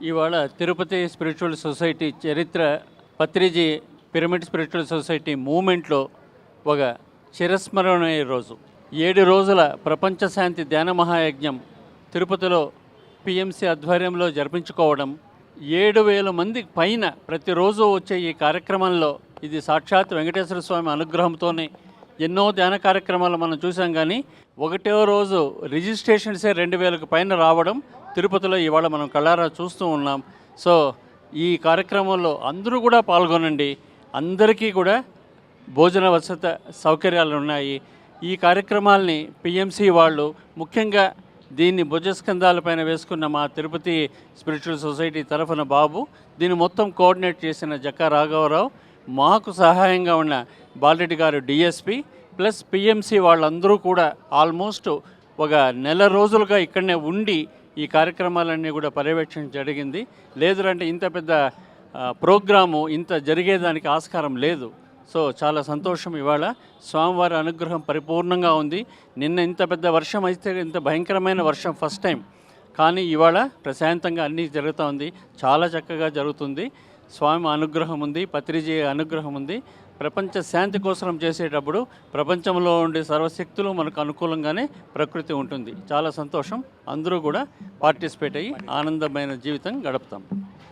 ఇవాళ Tirupati spiritual society చరిత్ర Patriji pyramid spiritual society మూమెంట్లో ఒక చిరస్మరణీయ రోజు. ఏడు రోజుల ప్రపంచ శాంతి ధ్యాన మహాయజ్ఞం తిరుపతిలో పిఎంసి ఆధ్వర్యంలో జరిపించుకోవడం ఏడు వేల మంది పైన ప్రతిరోజు వచ్చే ఈ కార్యక్రమంలో ఇది సాక్షాత్ వెంకటేశ్వర స్వామి అనుగ్రహంతోనే ఎన్నో ధ్యాన కార్యక్రమాలు మనం చూసాం కానీ ఒకటో రోజు రిజిస్ట్రేషన్సే రెండు వేలకు పైన రావడం తిరుపతిలో ఇవాళ మనం కళ్ళారా చూస్తూ ఉన్నాం. సో ఈ కార్యక్రమంలో అందరూ కూడా పాల్గొనండి. అందరికీ కూడా భోజన వసత సౌకర్యాలు ఉన్నాయి. ఈ కార్యక్రమాల్ని పిఎంసి వాళ్ళు ముఖ్యంగా దీన్ని భుజస్కంధాలపైన వేసుకున్న మా తిరుపతి స్పిరిచువల్ సొసైటీ తరఫున బాబు దీన్ని మొత్తం కోఆర్డినేట్ చేసిన జక్కా రాఘవరావు మాకు సహాయంగా ఉన్న బాలరెడ్డి గారు డిఎస్పి ప్లస్ పిఎంసి వాళ్ళందరూ కూడా ఆల్మోస్ట్ ఒక నెల రోజులుగా ఇక్కడనే ఉండి ఈ కార్యక్రమాలన్నీ కూడా పర్యవేక్షణ జరిగింది. లేదు ఇంత పెద్ద ప్రోగ్రాము ఇంత జరిగేదానికి ఆస్కారం లేదు. సో చాలా సంతోషం ఇవాళ. స్వామివారి అనుగ్రహం పరిపూర్ణంగా ఉంది. నిన్న ఇంత పెద్ద వర్షం అయితే ఇంత భయంకరమైన వర్షం ఫస్ట్ టైం. కానీ ఇవాళ ప్రశాంతంగా అన్నీ జరుగుతూ ఉంది. చాలా చక్కగా జరుగుతుంది. స్వామి అనుగ్రహం ఉంది పత్రిజీ అనుగ్రహం ఉంది. ప్రపంచ శాంతి కోసం చేసేటప్పుడు ప్రపంచంలో ఉండే సర్వశక్తులు మనకు అనుకూలంగానే ప్రకృతి ఉంటుంది. చాలా సంతోషం. అందరూ కూడా పార్టిసిపేట్ అయ్యి ఆనందమైన జీవితం గడుపుతాం.